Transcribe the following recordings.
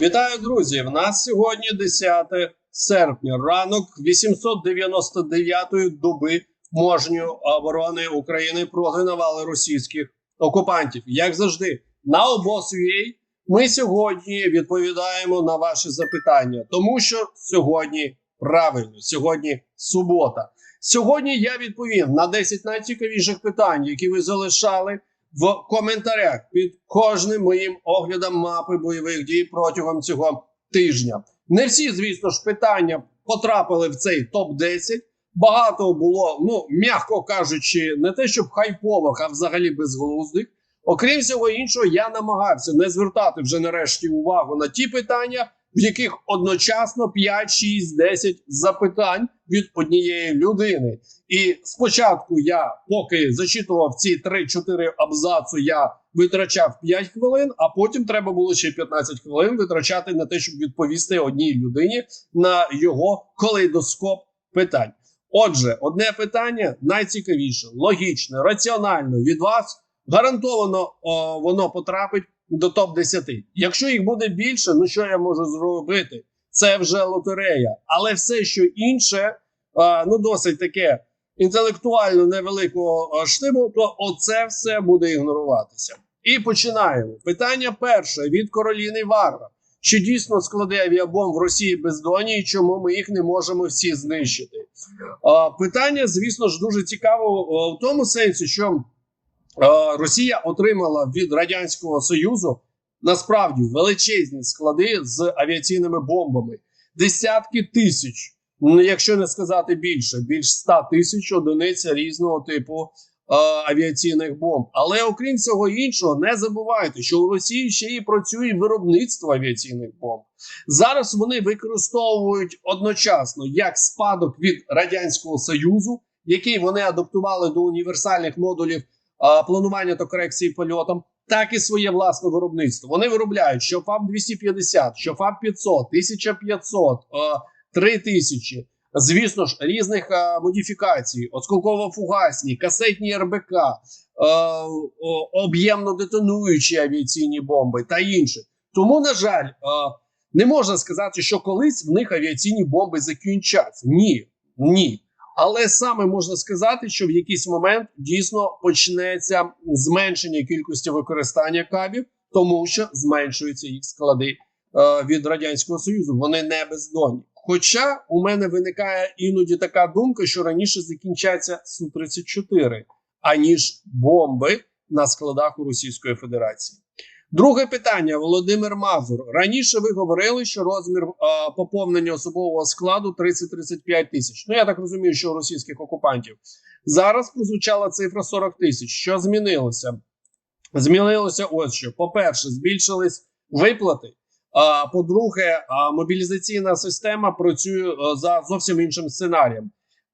Вітаю, друзі! В нас сьогодні 10 серпня, ранок 899-ї доби можньої оборони України проти навали російських окупантів. Як завжди, на обоз.ua ми сьогодні відповідаємо на ваші запитання, тому що сьогодні правильно, сьогодні субота. Сьогодні я відповім на 10 найцікавіших питань, які ви залишали в коментарях під кожним моїм оглядом мапи бойових дій протягом цього тижня. Не всі, звісно ж, питання потрапили в цей топ 10 Багато було, ну м'яко кажучи, не те, щоб хайпових, а взагалі безглуздих. Окрім всього іншого, я намагався не звертати вже нарешті увагу на ті питання, в яких одночасно 5, 6, 10 запитань від однієї людини. І спочатку я, поки зачитував ці 3-4 абзацу, я витрачав 5 хвилин, а потім треба було ще 15 хвилин витрачати на те, щоб відповісти одній людині на його калейдоскоп питань. Отже, одне питання найцікавіше, логічне, раціонально від вас гарантовано о, воно потрапить до топ 10 Якщо їх буде більше, ну що я можу зробити? Це вже лотерея. Але все, що інше, а, ну досить таке інтелектуально невеликого штибу, то оце все буде ігноруватися. І починаємо. Питання перше від Короліни Варра. Чи дійсно склади авіабомб в Росії бездонні і чому ми їх не можемо всі знищити? Питання, звісно ж, дуже цікаво в тому сенсі, що Росія отримала від Радянського Союзу насправді величезні склади з авіаційними бомбами, десятки тисяч, ну якщо не сказати більше, більш 100 тисяч одиниць різного типу. Авіаційних бомб, але окрім цього іншого, не забувайте, що у Росії ще і працює виробництво авіаційних бомб. Зараз вони використовують одночасно як спадок від радянського союзу, який вони адаптували до універсальних модулів планування та корекції польотом, так і своє власне виробництво. Вони виробляють що ФАБ 250, що ФАБ 500, 1500, а, 3000. Звісно ж, різних а, модифікацій, осколково-фугасні, касетні РБК, об'ємно детонуючі авіаційні бомби та інше. Тому, на жаль, а, не можна сказати, що колись в них авіаційні бомби закінчаться. Ні, ні. Але саме можна сказати, що в якийсь момент дійсно почнеться зменшення кількості використання кабів, тому що зменшуються їх склади е, від радянського союзу. Вони не бездонні. Хоча у мене виникає іноді така думка, що раніше закінчаться су 34 аніж бомби на складах у Російської Федерації. Друге питання, Володимир Мазур. Раніше ви говорили, що розмір а, поповнення особового складу 30-35 тисяч. Ну я так розумію, що у російських окупантів зараз прозвучала цифра 40 тисяч. Що змінилося? Змінилося ось що. По-перше, збільшились виплати. А по-друге, мобілізаційна система працює за зовсім іншим сценарієм.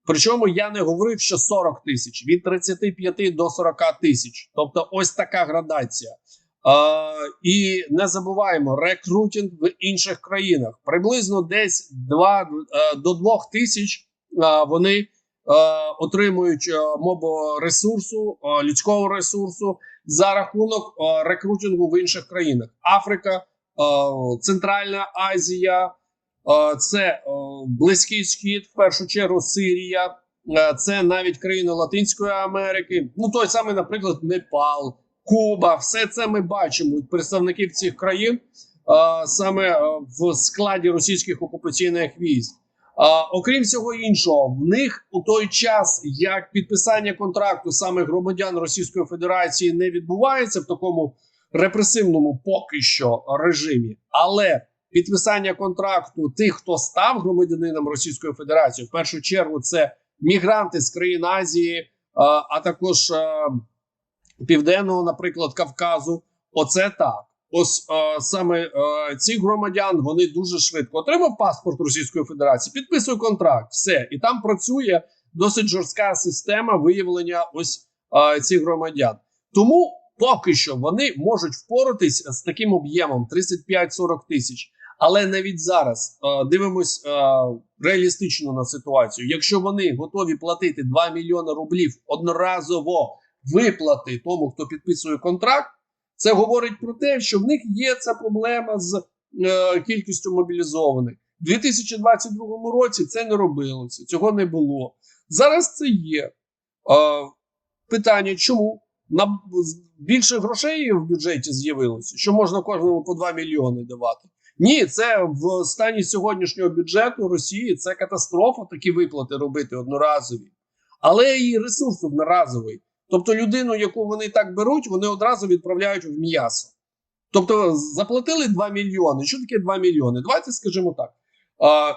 Причому я не говорив, що 40 тисяч від 35 до 40 тисяч. Тобто, ось така градація. І не забуваємо рекрутинг в інших країнах. Приблизно десь 2 uh, до 2 тисяч uh, вони отримують моборесурсу, людського ресурсу за рахунок рекрутингу в інших країнах. Африка, Центральна Азія, це Близький Схід, в першу чергу Сирія, це навіть країни Латинської Америки. Ну той самий, наприклад, Непал. Куба, все це ми бачимо представників цих країн а, саме в складі російських окупаційних військ. А, окрім всього іншого, в них у той час як підписання контракту саме громадян Російської Федерації не відбувається в такому репресивному поки що режимі, але підписання контракту тих, хто став громадянином Російської Федерації, в першу чергу це мігранти з країн Азії, а, а також. А, Південного, наприклад, Кавказу, оце так. Ось е, саме е, ці громадян вони дуже швидко отримав паспорт Російської Федерації, підписує контракт, все і там працює досить жорстка система виявлення ось е, цих громадян. Тому поки що вони можуть впоратись з таким об'ємом 35-40 тисяч. Але навіть зараз е, дивимось е, реалістично на ситуацію. Якщо вони готові платити 2 мільйони рублів одноразово виплати тому, хто підписує контракт, це говорить про те, що в них є ця проблема з е, кількістю мобілізованих. У 2022 році це не робилося, цього не було. Зараз це є. Е, питання, чому? На більше грошей в бюджеті з'явилося, що можна кожному по 2 мільйони давати. Ні, це в стані сьогоднішнього бюджету Росії це катастрофа, такі виплати робити одноразові, але і ресурс одноразовий. Тобто людину, яку вони так беруть, вони одразу відправляють в м'ясо. Тобто заплатили 2 мільйони. Що таке 2 мільйони? Давайте скажемо так.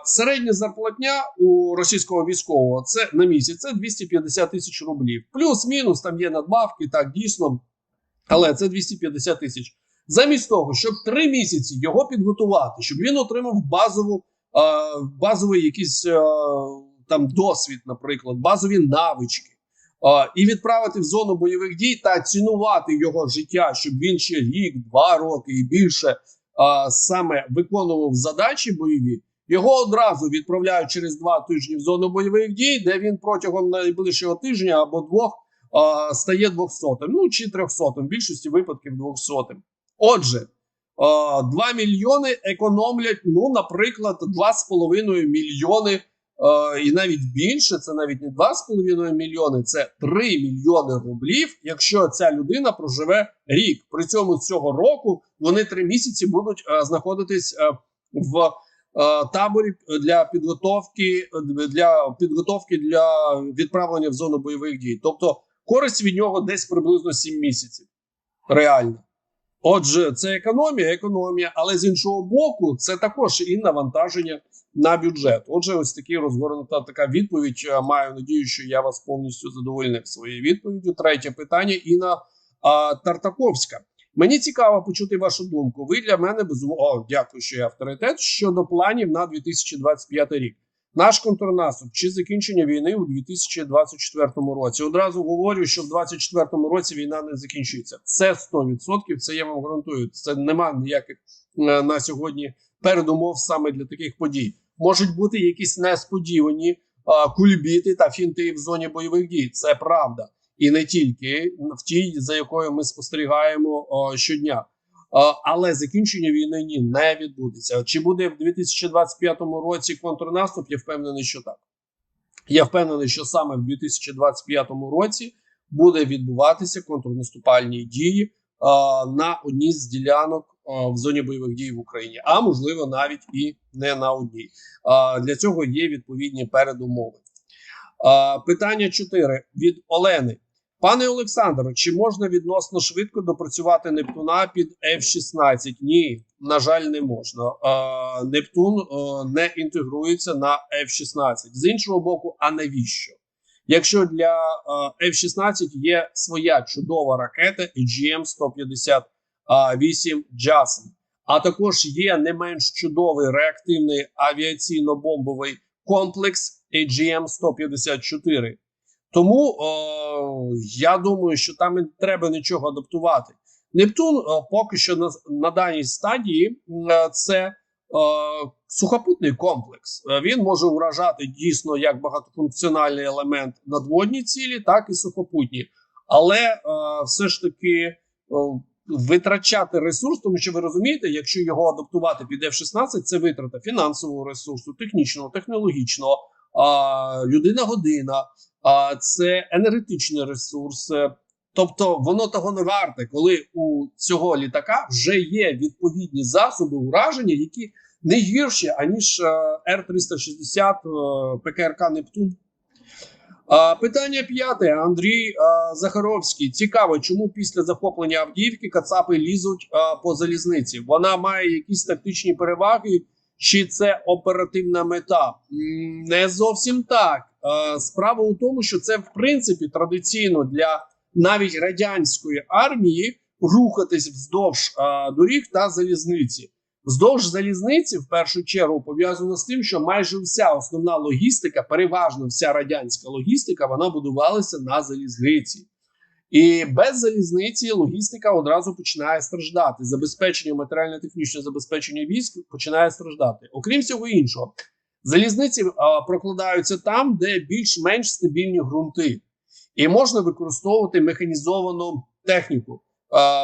Середня зарплатня у російського військового це на місяць це 250 тисяч рублів. Плюс-мінус там є надбавки, так дійсно, але це 250 тисяч. Замість того, щоб три місяці його підготувати, щоб він отримав базову, базовий якийсь там досвід, наприклад, базові навички, і відправити в зону бойових дій та цінувати його життя, щоб він ще рік, два роки і більше саме виконував задачі бойові. Його одразу відправляють через два тижні в зону бойових дій, де він протягом найближчого тижня або двох стає двохсотим. Ну чи трьохсотим, в більшості випадків двохсотим. Отже, а, 2 мільйони економлять, ну, наприклад, 2,5 мільйони. Uh, і навіть більше, це навіть не 2,5 мільйони, це 3 мільйони рублів, якщо ця людина проживе рік. При цьому цього року вони 3 місяці будуть uh, знаходитись uh, в Е, таборі для підготовки для підготовки для відправлення в зону бойових дій. Тобто користь від нього десь приблизно 7 місяців. Реально. Отже, це економія, економія, але з іншого боку, це також і навантаження на бюджет. Отже, ось такі розгорнута така відповідь. Маю надію, що я вас повністю задовольнив своєю відповіддю. Третє питання Інна а, Тартаковська. Мені цікаво почути вашу думку. Ви для мене безумовно дякую, що я авторитет щодо планів на 2025 рік. Наш контрнаступ чи закінчення війни у 2024 році. Одразу говорю, що в 2024 році війна не закінчиться. Це 100%, Це я вам гарантую. Це нема ніяких е, на сьогодні передумов саме для таких подій. Можуть бути якісь несподівані а, кульбіти та фінти в зоні бойових дій. Це правда і не тільки в тій, за якою ми спостерігаємо о, щодня. О, але закінчення війни ні не відбудеться. Чи буде в 2025 році контрнаступ? Я впевнений, що так. Я впевнений, що саме в 2025 році буде відбуватися контрнаступальні дії о, на одній з ділянок о, в зоні бойових дій в Україні, а можливо навіть і не на одній. О, для цього є відповідні передумови. О, питання 4 від Олени. Пане Олександре, чи можна відносно швидко допрацювати Нептуна під F-16? Ні, на жаль, не можна. Е, Нептун е, не інтегрується на F-16. З іншого боку, а навіщо? Якщо для е, F-16 є своя чудова ракета AGM 158 JASM, а також є не менш чудовий реактивний авіаційно-бомбовий комплекс AGM 154 тому о, я думаю, що там не треба нічого адаптувати. Нептун поки що на на даній стадії це о, сухопутний комплекс. Він може вражати дійсно як багатофункціональний елемент надводні цілі, так і сухопутні. Але о, все ж таки о, витрачати ресурс, тому що ви розумієте, якщо його адаптувати під F-16, це витрата фінансового ресурсу, технічного, технологічного, а, людина година а це енергетичний ресурс. Тобто воно того не варте, коли у цього літака вже є відповідні засоби ураження, які не гірші аніж е, Р 360 е, ПКРК Нептун. Питання п'яте. Андрій е, Захаровський. Цікаво, чому після захоплення Авдіївки Кацапи лізуть по залізниці? Вона має якісь тактичні переваги, чи це оперативна мета? Не зовсім так. Е, справа у тому, що це в принципі традиційно для навіть радянської армії рухатись вздовж е, доріг та залізниці. Вздовж залізниці, в першу чергу, пов'язано з тим, що майже вся основна логістика, переважно вся радянська логістика, вона будувалася на залізниці. І без залізниці логістика одразу починає страждати. Забезпечення матеріально-технічне забезпечення військ починає страждати. Окрім всього іншого, Залізниці а, прокладаються там, де більш-менш стабільні ґрунти, і можна використовувати механізовану техніку.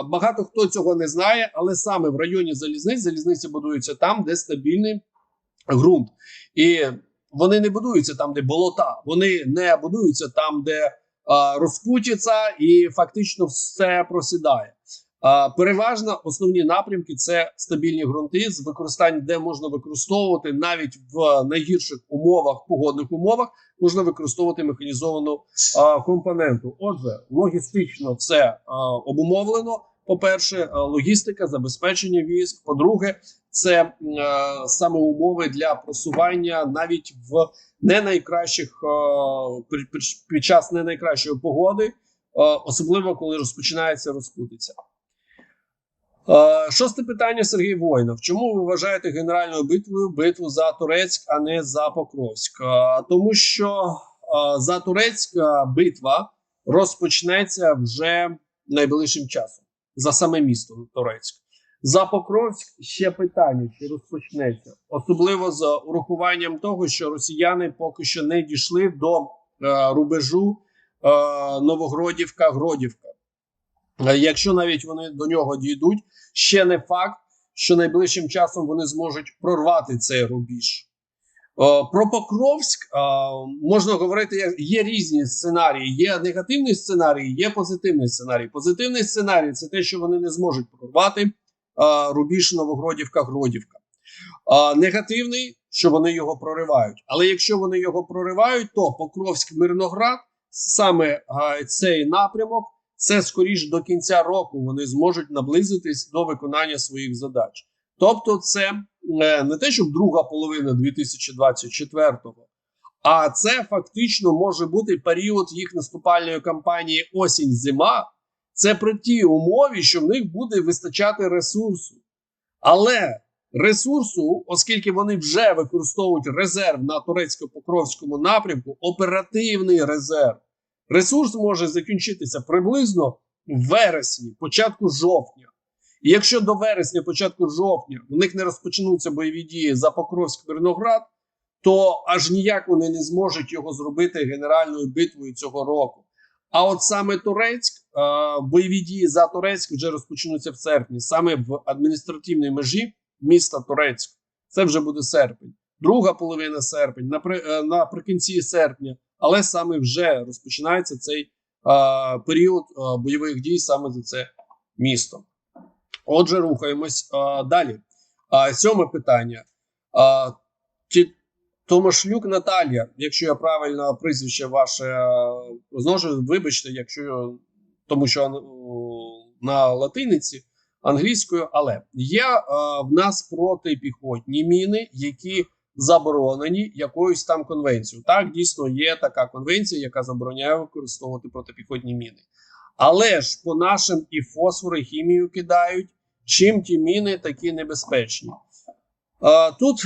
багато хто цього не знає, але саме в районі залізниць залізниці будуються там, де стабільний ґрунт, і вони не будуються там, де болота. Вони не будуються там, де а, розпутяться, і фактично все просідає. Переважно основні напрямки це стабільні ґрунти з використанням, де можна використовувати навіть в найгірших умовах, погодних умовах, можна використовувати механізовану а, компоненту. Отже, логістично все а, обумовлено. По-перше, логістика, забезпечення військ. По-друге, це е, саме умови для просування навіть в не найкращих е, під час не найкращої погоди, е, особливо коли розпочинається розпутиця. Е, шосте питання Сергій Воїнов. Чому ви вважаєте генеральною битвою битву за Турецьк, а не за Покровськ? Е, тому що е, за Турецька битва розпочнеться вже найближчим часом за саме місто Турецьк. За Покровськ ще питання, чи розпочнеться, особливо з урахуванням того, що росіяни поки що не дійшли до рубежу Новогродівка Гродівка. Е, якщо навіть вони до нього дійдуть, ще не факт, що найближчим часом вони зможуть прорвати цей рубіж. Е, про Покровськ е, можна говорити, є різні сценарії. Є негативний сценарій, є позитивний сценарій. Позитивний сценарій це те, що вони не зможуть прорвати. Рубіж Новогродівка, Гродівка. Негативний, що вони його проривають. Але якщо вони його проривають, то Покровськ Мирноград, саме цей напрямок, це скоріш до кінця року вони зможуть наблизитись до виконання своїх задач. Тобто, це е, не те, щоб друга половина 2024-го, а це фактично може бути період їх наступальної кампанії осінь-зима. Це при тій умові, що в них буде вистачати ресурсу. Але ресурсу, оскільки вони вже використовують резерв на турецько-покровському напрямку, оперативний резерв, ресурс може закінчитися приблизно в вересні, початку жовтня. І якщо до вересня, початку жовтня, у них не розпочнуться бойові дії за Покровськ Мирноград, то аж ніяк вони не зможуть його зробити генеральною битвою цього року. А от саме Турецьк, бойові дії за Турецьк вже розпочнуться в серпні, саме в адміністративній межі міста Турецьк. Це вже буде серпень, друга половина серпня, е, наприкінці серпня, але саме вже розпочинається цей а, період а, бойових дій саме за це місто. Отже, рухаємось а, далі. А, Сьоме питання. А, чи Томашлюк Наталія, якщо я правильно прізвище ваше розношу, вибачте, якщо тому що на латиниці англійською, але є а, в нас протипіхотні міни, які заборонені якоюсь там конвенцією. Так, дійсно є така конвенція, яка забороняє використовувати протипіхотні міни. Але ж по нашим і фосфори, хімію кидають, чим ті міни такі небезпечні. А, Тут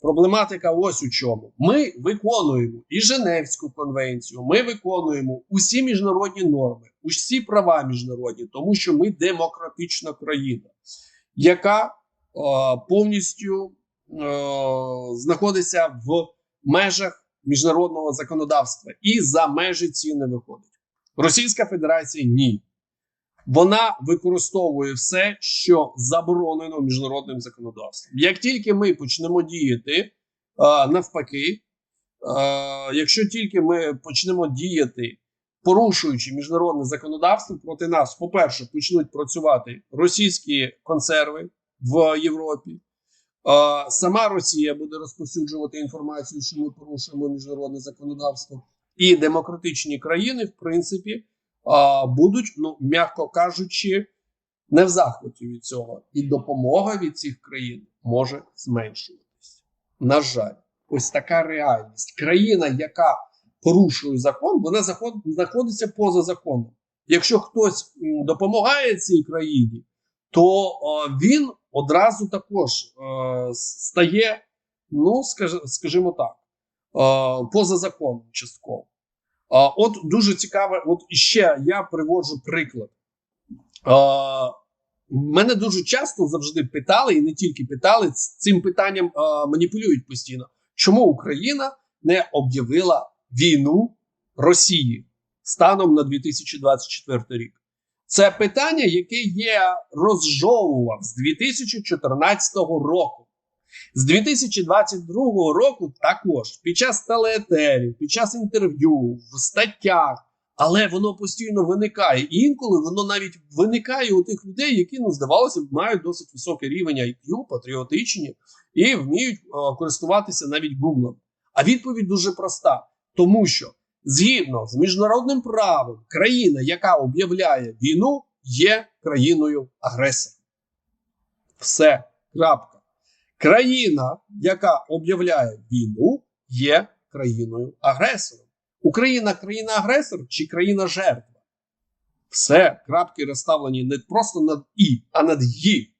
Проблематика ось у чому. Ми виконуємо і Женевську конвенцію, ми виконуємо усі міжнародні норми, усі права міжнародні, тому що ми демократична країна, яка е, повністю знаходиться в межах міжнародного законодавства і за межі ці не виходить. Російська Федерація ні вона використовує все, що заборонено міжнародним законодавством. Як тільки ми почнемо діяти навпаки, якщо тільки ми почнемо діяти, порушуючи міжнародне законодавство проти нас, по-перше, почнуть працювати російські консерви в Європі. Сама Росія буде розповсюджувати інформацію, що ми порушуємо міжнародне законодавство, і демократичні країни, в принципі будуть, ну м'яко кажучи, не в захваті від цього, і допомога від цих країн може зменшуватися. На жаль, ось така реальність. Країна, яка порушує закон, вона знаходиться поза законом. Якщо хтось допомагає цій країні, то він одразу також стає, ну скажімо так, поза законом частково. От дуже цікаве, от ще я приводжу приклад. Мене дуже часто завжди питали, і не тільки питали, цим питанням маніпулюють постійно. Чому Україна не об'явила війну Росії станом на 2024 рік? Це питання, яке я розжовував з 2014 року. З 2022 року також під час телеетерів, під час інтерв'ю, в статтях, але воно постійно виникає. І інколи воно навіть виникає у тих людей, які ну здавалося б мають досить високий рівень IQ, патріотичні і вміють о, користуватися навіть Гуглом. А відповідь дуже проста, тому що згідно з міжнародним правом, країна, яка об'являє війну, є країною агресором. Все. Крапка. Країна, яка об'являє війну, є країною агресором. Україна країна агресор чи країна жертва? Все, крапки розставлені не просто над І, а над «ї»,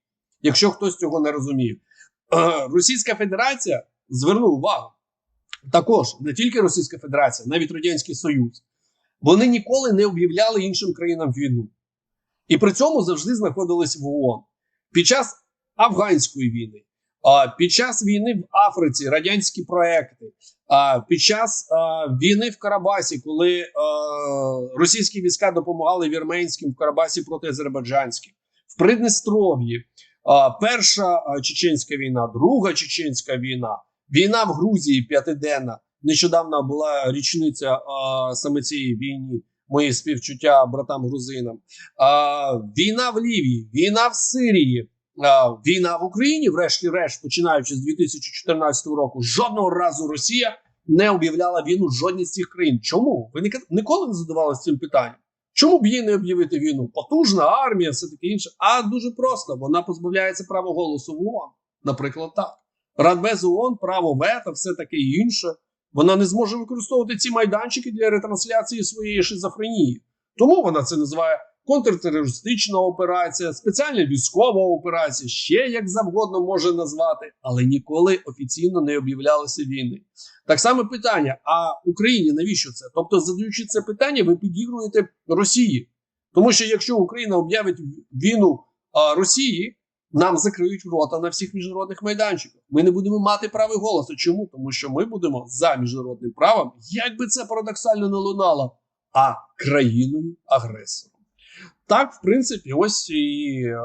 якщо хтось цього не розуміє. Е, Російська Федерація звернув увагу. Також не тільки Російська Федерація, навіть Радянський Союз. Вони ніколи не об'являли іншим країнам війну. І при цьому завжди знаходились в ООН. Під час афганської війни, під час війни в Африці радянські проекти, під час війни в Карабасі, коли російські війська допомагали вірменським в Карабасі проти азербайджанських, в Приднестров'ї, перша чеченська війна, друга чеченська війна, війна в Грузії п'ятиденна. Нещодавно була річниця саме цієї війни. Мої співчуття братам грузинам. Війна в Лівії, війна в Сирії війна в Україні, врешті-решт, починаючи з 2014 року, жодного разу Росія не об'являла війну жодній з цих країн. Чому? Ви ніколи не задавалися цим питанням? Чому б їй не об'явити війну? Потужна армія, все таке інше. А дуже просто вона позбавляється права голосу в ООН. Наприклад, так. Радбез ООН, право вето, все таке інше. Вона не зможе використовувати ці майданчики для ретрансляції своєї шизофренії. Тому вона це називає контртерористична операція, спеціальна військова операція, ще як завгодно може назвати, але ніколи офіційно не об'являлися війни. Так само питання: а Україні навіщо це? Тобто, задаючи це питання, ви підігруєте Росії, тому що якщо Україна об'явить війну Росії. Нам закриють рота на всіх міжнародних майданчиках. Ми не будемо мати право голосу. Чому? Тому що ми будемо за міжнародним правом, як би це парадоксально не лунало, а країною агресором. Так, в принципі, ось і е,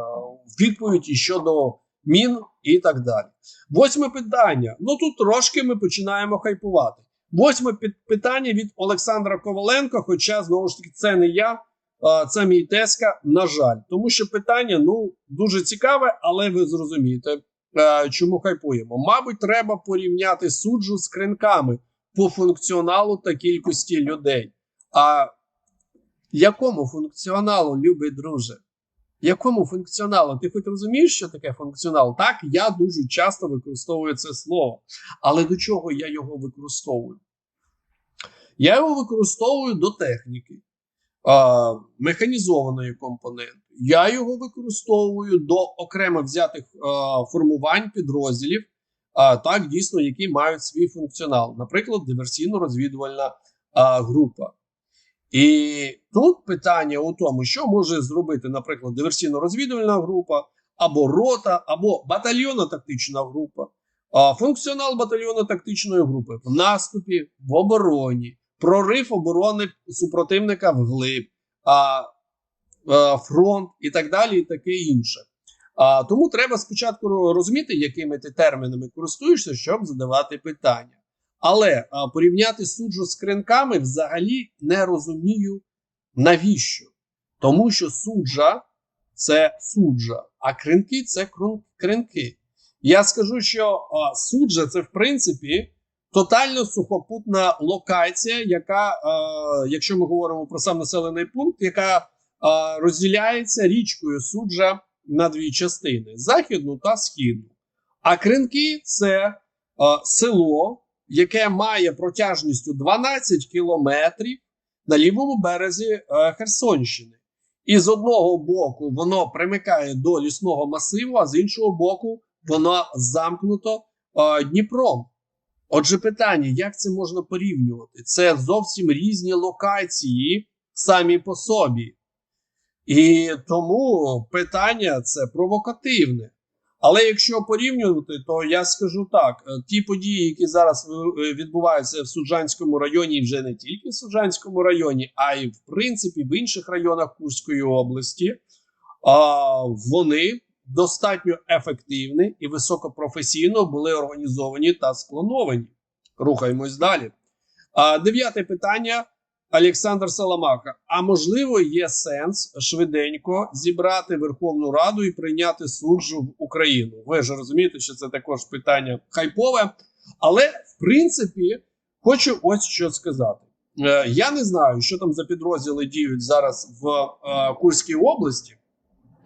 відповідь щодо мін і так далі. Восьме питання. Ну тут трошки ми починаємо хайпувати. Восьме питання від Олександра Коваленка. Хоча, знову ж таки, це не я, це мій теска, на жаль. Тому що питання ну, дуже цікаве, але ви зрозумієте, е, чому хайпуємо. Мабуть, треба порівняти суджу з кринками по функціоналу та кількості людей. А якому функціоналу, любий друже? Якому функціоналу? Ти хоч розумієш, що таке функціонал? Так, я дуже часто використовую це слово. Але до чого я його використовую? Я його використовую до техніки, механізованої компоненти. Я його використовую до окремо взятих формувань підрозділів, так, дійсно, які мають свій функціонал. Наприклад, диверсійно-розвідувальна група. І тут питання у тому, що може зробити, наприклад, диверсійно-розвідувальна група, або рота, або батальйонно-тактична група, функціонал батальйонно-тактичної групи в наступі, в обороні, прорив оборони супротивника вглиб, фронт і так далі, і таке інше. Тому треба спочатку розуміти, якими ти термінами користуєшся, щоб задавати питання. Але а, порівняти суджу з кринками взагалі не розумію навіщо. Тому що суджа це суджа, а кринки це кринки. Я скажу, що а, суджа це в принципі тотально сухопутна локація, яка, а, якщо ми говоримо про сам населений пункт, яка а, розділяється річкою суджа на дві частини: західну та східну. А кринки це а, село яке має протяжністю 12 кілометрів на лівому березі е, Херсонщини. І з одного боку воно примикає до лісного масиву, а з іншого боку, воно замкнуто е, Дніпром. Отже, питання, як це можна порівнювати? Це зовсім різні локації самі по собі. І тому питання це провокативне. Але якщо порівнювати, то я скажу так: е, ті події, які зараз е, відбуваються в Суджанському районі, і вже не тільки в Суджанському районі, а й в принципі в інших районах Курської області, вони достатньо ефективні і високопрофесійно були організовані та сплановані. Рухаємось далі. А, дев'яте питання. Олександр Саламаха. А можливо, є сенс швиденько зібрати Верховну Раду і прийняти суджу в Україну. Ви ж розумієте, що це також питання хайпове. Але в принципі хочу ось що сказати. Е, я не знаю, що там за підрозділи діють зараз в е, Курській області.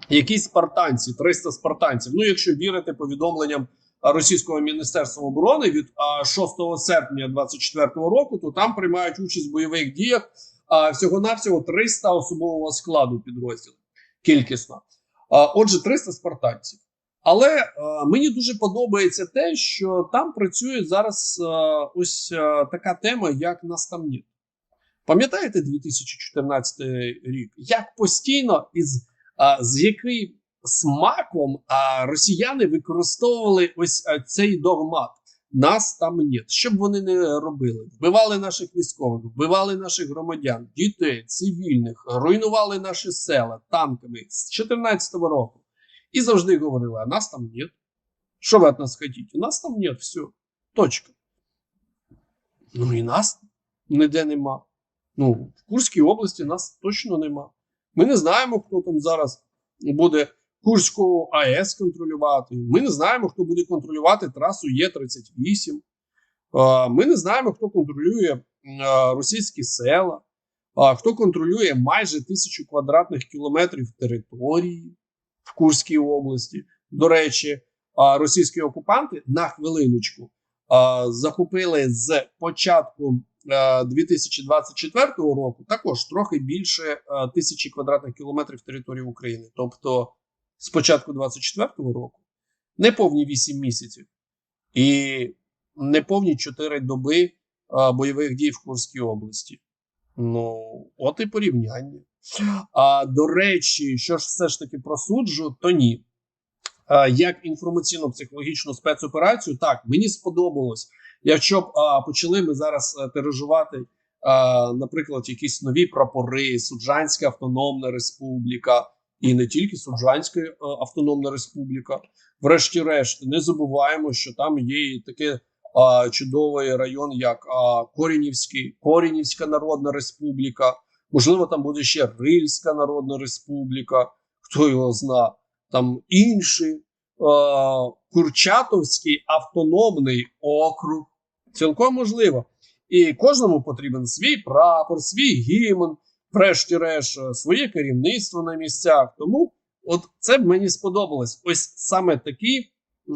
Якісь спартанці, 300 спартанців. Ну, якщо вірити повідомленням російського міністерства оборони від а, 6 серпня 2024 року, то там приймають участь в бойових діях всього навсього 300 особового складу підрозділів кількісно. Отже, 300 спартанців. Але мені дуже подобається те, що там працює зараз ось така тема, як наставник. Пам'ятаєте 2014 рік? Як постійно із з яким смаком росіяни використовували ось а, цей догмат. Нас там нет. Що б вони не робили? Вбивали наших військових, вбивали наших громадян, дітей, цивільних, руйнували наші села танками з 2014 року. І завжди говорили: а нас там нет. Що ви від нас хотите? Нас там нет, все. Точка. Ну і нас ніде нема. Ну, в Курській області нас точно нема. Ми не знаємо, хто там зараз буде Курську АЕС контролювати. Ми не знаємо, хто буде контролювати трасу Є-38. Е, Ми не знаємо, хто контролює російські села, хто контролює майже тисячу квадратних кілометрів території в Курській області. До речі, російські окупанти на хвилиночку захопили з початку е, 2024 року також трохи більше е, тисячі квадратних кілометрів території України. Тобто з початку 2024 року неповні 8 місяців і неповні 4 доби е, бойових дій в Курській області. Ну, от і порівняння. А до речі, що ж все ж таки просуджу, то ні. А, як інформаційно-психологічну спецоперацію, так мені сподобалось. Якщо б а, почали ми зараз тиражувати, а, наприклад, якісь нові прапори, Суджанська Автономна Республіка, і не тільки Суджанська Автономна Республіка. Врешті-решт, не забуваємо, що там є і таке а, чудовий район, як а, Корінівський, Корінівська Народна Республіка. Можливо, там буде ще Рильська Народна Республіка, хто його зна, там інший е, Курчатовський автономний округ. Цілком можливо. І кожному потрібен свій прапор, свій гімн, врешті-решт, е, своє керівництво на місцях. Тому от це б мені сподобалось. Ось саме такий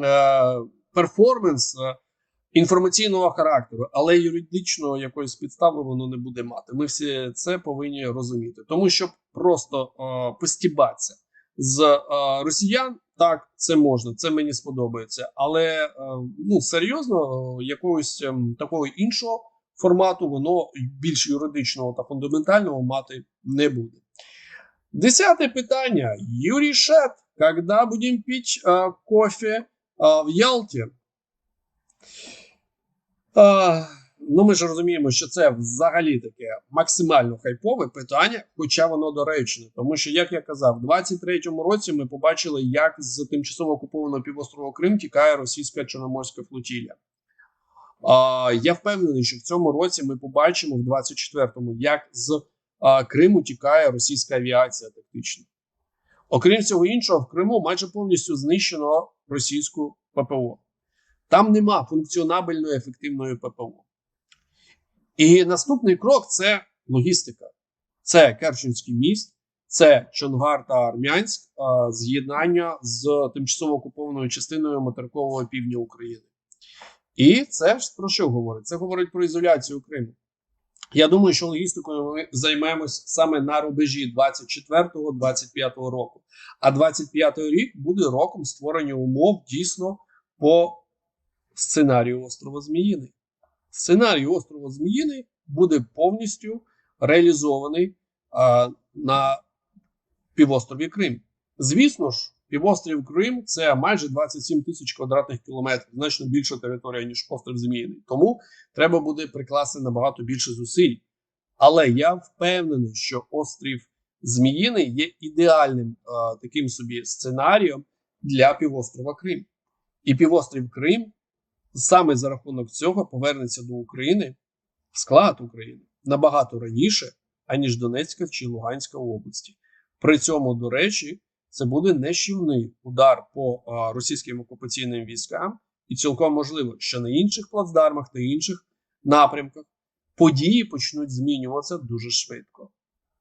е, перформанс е, інформаційного характеру, але юридичного якоїсь підстави воно не буде мати. Ми всі це повинні розуміти. Тому що просто е, постібатися з е, росіян, так це можна, це мені сподобається. Але е, ну серйозно, е, якогось е, такого іншого формату воно більш юридичного та фундаментального мати не буде. Десяте питання. Юрій Шет. Когда будем пить э, кофе э, в Ялті? Е, ну, ми ж розуміємо, що це взагалі таке максимально хайпове питання, хоча воно доречне. Тому що, як я казав, в 23-му році ми побачили, як з тимчасово окупованого півострова Крим тікає російська чорноморська флотілія. А, я впевнений, що в цьому році ми побачимо в 24-му, як з а, Криму тікає російська авіація тактична. Окрім всього іншого, в Криму майже повністю знищено російську ППО. Там нема функціонабельної ефективної ППО. І наступний крок це логістика. Це Керченський міст, це Чонгар та Армянськ, з'єднання з тимчасово окупованою частиною материкового півдня України. І це ж про що говорить? Це говорить про ізоляцію Криму. Я думаю, що логістикою ми займемось саме на рубежі 24-25 року. А 25-й рік буде роком створення умов дійсно по сценарію острова Зміїний. Сценарій острова Зміїний буде повністю реалізований а, на півострові Крим. Звісно ж, Півострів Крим це майже 27 тисяч квадратних кілометрів, значно більша територія, ніж острів Зміїний. Тому треба буде прикласти набагато більше зусиль. Але я впевнений, що острів Зміїний є ідеальним е, таким собі сценарієм для півострова Крим. І півострів Крим саме за рахунок цього повернеться до України склад України набагато раніше, аніж Донецька чи Луганська області. При цьому, до речі, це буде нищівний удар по а, російським окупаційним військам, і цілком можливо, що на інших плацдармах та інших напрямках події почнуть змінюватися дуже швидко.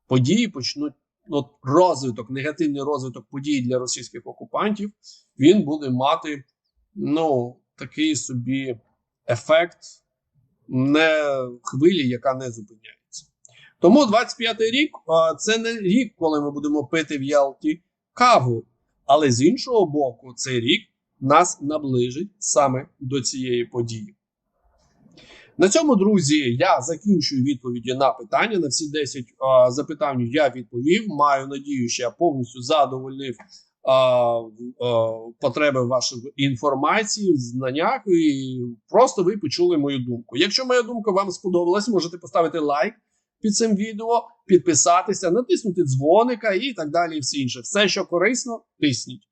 Події почнуть ну, розвиток, негативний розвиток подій для російських окупантів, він буде мати ну, такий собі ефект не хвилі, яка не зупиняється. Тому 25-й рік це не рік, коли ми будемо пити в Ялті каву. Але з іншого боку, цей рік нас наближить саме до цієї події. На цьому, друзі, я закінчую відповіді на питання. На всі 10 а, запитань я відповів. Маю надію, що я повністю задовольнив потреби вашої інформації, в знаннях, і просто ви почули мою думку. Якщо моя думка вам сподобалась, можете поставити лайк під цим відео, підписатися, натиснути дзвоника і так далі. І все інше. Все, що корисно, тисніть.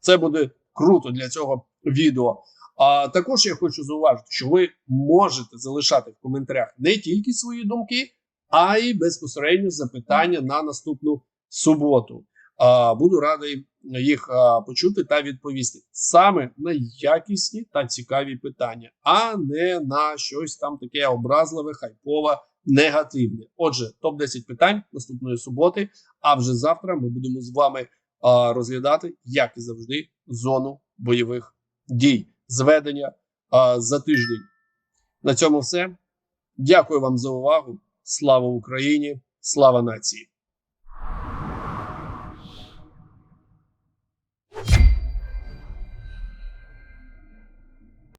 Це буде круто для цього відео. А також я хочу зауважити, що ви можете залишати в коментарях не тільки свої думки, а й безпосередньо запитання на наступну суботу. Буду радий їх почути та відповісти саме на якісні та цікаві питання, а не на щось там таке образливе, хайпове, негативне. Отже, топ 10 питань наступної суботи. А вже завтра ми будемо з вами розглядати, як і завжди, зону бойових дій, зведення за тиждень. На цьому все. Дякую вам за увагу. Слава Україні! Слава нації!